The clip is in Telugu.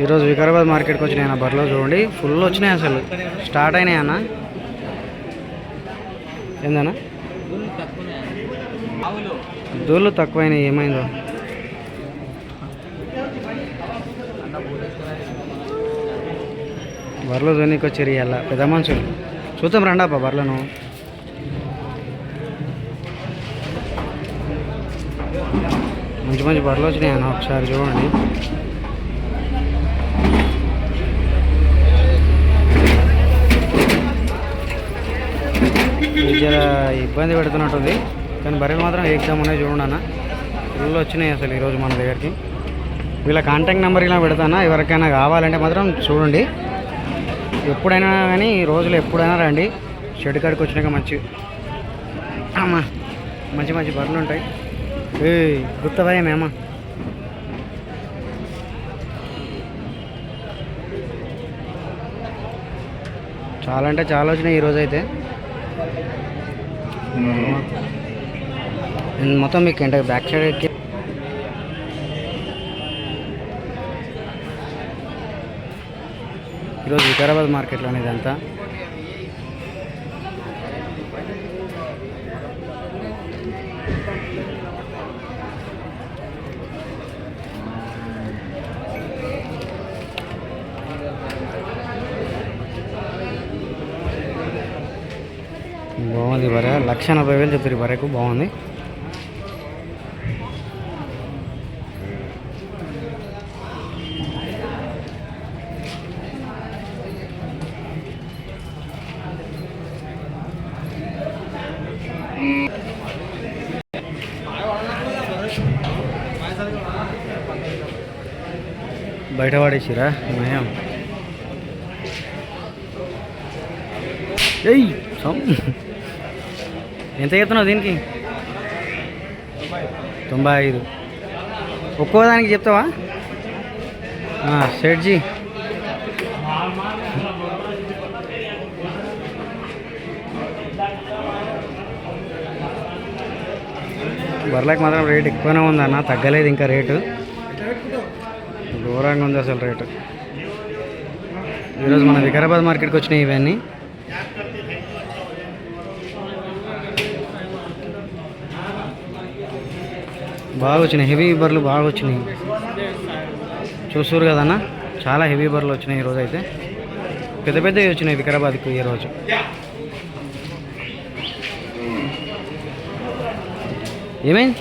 ఈరోజు వికారాబాద్ మార్కెట్కి వచ్చినాయి అన్న బర్రెలు చూడండి. ఫుల్ వచ్చినాయి అసలు. స్టార్ట్ అయినాయి అన్న. ఏందన్నా? దూళ్ళు తక్కువైనాయి ఏమైందో? బర్రెలు జోనికి వచ్చారు ఇవాళ. పెద్ద మనుషులు. చూద్దాం రండి బర్రెలను. మంచి మంచి బర్రెలు వచ్చినాయి అన్న. ఒకసారి చూడండి. ఇబ్బంది పెడుతున్నట్టుంది. కానీ బర్రెలు మాత్రం ఎగ్జామ్ ఉన్నాయి చూడండి అన్న. ఫుల్ వచ్చినాయి అసలు ఈరోజు మన దగ్గరికి. వీళ్ళ కాంటాక్ట్ నెంబర్ ఇలా పెడతానా? ఎవరికైనా కావాలంటే మాత్రం చూడండి. ఎప్పుడైనా కానీ ఈ రోజులు ఎప్పుడైనా రండి. షెడ్ కాడికి వచ్చినాక మంచి అమ్మా మంచి మంచి బర్రెలు ఉంటాయి. ఏ గుర్తవయ్యా మేమ చాలా అంటే చాలా వచ్చినాయి ఈరోజు అయితే. మొత్తం మీకు ఏంటంటే బ్యాక్ సైడ్ ఈరోజు వికారాబాద్ మార్కెట్లోనే ఇదంతా బాగుంది బరే లక్ష నలభై వేలు చెప్తారు ఈ బాగుంది. బయట పడేసిరా మయం ఏయ్ సమ్ ఎంత చెప్తున్నావు దీనికి? తొంభై ఐదు. ఒక్కో దానికి చెప్తావా షెడ్జీ బర్రెలకు మాత్రం రేట్ ఎక్కువనే ఉందన్న తగ్గలేదు ఇంకా రేటు. ఘోరంగా ఉంది అసలు రేటు. ఈరోజు మన వికారాబాద్ మార్కెట్కి వచ్చినాయి ఇవన్నీ. బాగా వచ్చినాయి హెవీ బర్రెలు బాగా వచ్చినాయి చూసారు కదన్నా చాలా హెవీ బర్రెలు వచ్చినాయి ఈరోజు అయితే పెద్ద పెద్దవి వచ్చినాయి వికారాబాద్కు ఈరోజు ఏమైంది?